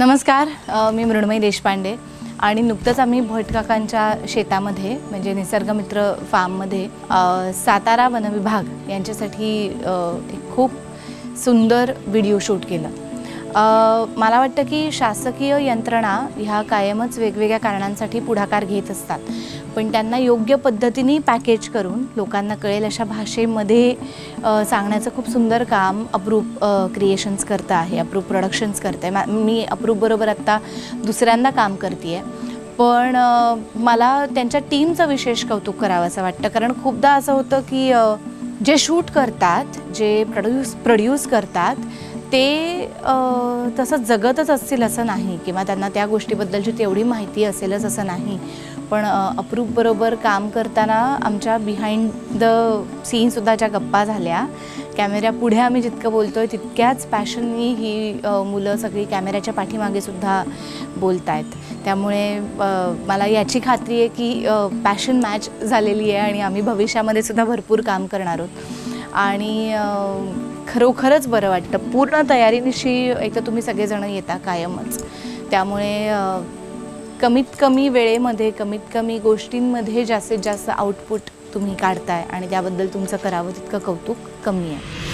नमस्कार अ, मी मृण्मयी देशपांडे आणि नुकतंच आम्ही भटकाकांच्या शेतामध्ये म्हणजे निसर्गमित्र फार्ममध्ये अ, सातारा वनविभाग यांच्यासाठी अ, एक खूप सुंदर व्हिडिओ शूट केलं. मला वाटतं की शासकीय यंत्रणा ह्या कायमच वेगवेगळ्या कारणांसाठी पुढाकार घेत असतात. पण त्यांना योग्य पद्धतीने पॅकेज करून लोकांना कळेल अशा भाषेमध्ये सांगण्याचं खूप सुंदर काम अप्रूप क्रिएशन्स करतं आहे अप्रूप प्रोडक्शन्स करतं आहे. मा- मी अप्रूपबरोबर आत्ता दुसऱ्यांदा काम करते आहे पण मला त्यांच्या टीमचं विशेष कौतुक करावं असं वाटतं. कारण खूपदा असं होतं की जे शूट करतात जे प्रोड्यूस प्रोड्यूस करतात ते तसं जगतच असतील असं नाही किंवा त्यांना त्या गोष्टीबद्दलची तेवढी माहिती असेलच असं नाही. पण अप्रूप अप्रूपबरोबर काम करताना आमच्या बिहाइंड द सीनसुद्धा ज्या गप्पा झाल्या कॅमेऱ्या पुढे आम्ही जितकं बोलतोय तितक्याच पॅशननी ही मुलं सगळी कॅमेऱ्याच्या पाठीमागे सुद्धा बोलत आहेत त्यामुळे मला याची खात्री आहे की पॅशन मॅच झालेली आहे आणि आम्ही भविष्यामध्ये सुद्धा भरपूर काम करणार आहोत. आणि खरोखरच बरं वाटतं. पूर्ण तयारीनिशी एक तर तुम्ही सगळेजण येता कायमच. त्यामुळे कमीत कमी वेळेमध्ये कमीत कमी गोष्टींमध्ये जास्तीत जास्त आउटपुट तुम्ही काढताय आणि त्याबद्दल तुमचं करावं तितकं कौतुक कमी आहे.